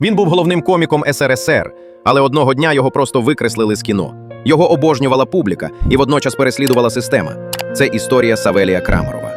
Він був головним коміком СРСР, але одного дня його просто викреслили з кіно. Його обожнювала публіка і водночас переслідувала система. Це історія Савелія Крамарова.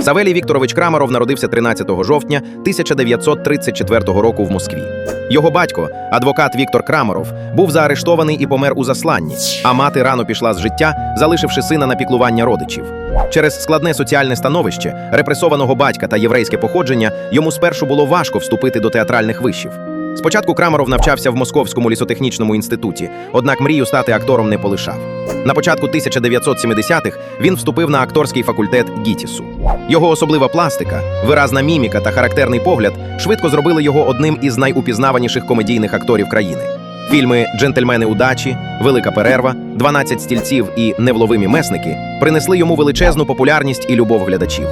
Савелій Вікторович Крамаров народився 13 жовтня 1934 року в Москві. Його батько, адвокат Віктор Крамаров, був заарештований і помер у засланні, а мати рано пішла з життя, залишивши сина на піклування родичів. Через складне соціальне становище, репресованого батька та єврейське походження йому спершу було важко вступити до театральних вишів. Спочатку Крамаров навчався в Московському лісотехнічному інституті, однак мрію стати актором не полишав. На початку 1970-х він вступив на акторський факультет ГІТІСу. Його особлива пластика, виразна міміка та характерний погляд швидко зробили його одним із найупізнаваніших комедійних акторів країни. Фільми Джентльмени удачі, Велика перерва, «12 стільців і Невловимі месники принесли йому величезну популярність і любов глядачів.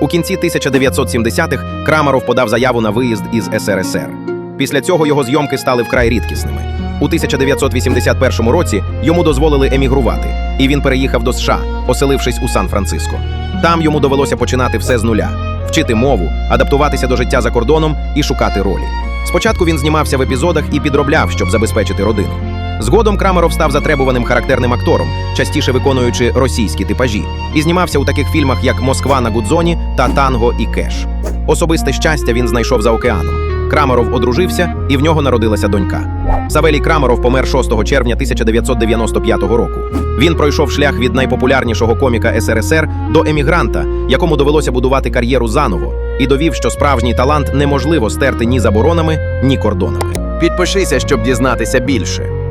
У кінці 1970-х Крамаров подав заяву на виїзд із СРСР. Після цього його зйомки стали вкрай рідкісними. У 1981 році йому дозволили емігрувати, і він переїхав до США, оселившись у Сан-Франциско. Там йому довелося починати все з нуля, вчити мову, адаптуватися до життя за кордоном і шукати ролі. Спочатку він знімався в епізодах і підробляв, щоб забезпечити родину. Згодом Крамаров став затребуваним характерним актором, частіше виконуючи російські типажі, і знімався у таких фільмах, як Москва на Гудзоні та Танго і Кеш. Особисте щастя він знайшов за океаном. Крамаров одружився, і в нього народилася донька. Савелій Крамеров помер 6 червня 1995 року. Він пройшов шлях від найпопулярнішого коміка СРСР до емігранта, якому довелося будувати кар'єру заново, і довів, що справжній талант неможливо стерти ні заборонами, ні кордонами. Підпишися, щоб дізнатися більше.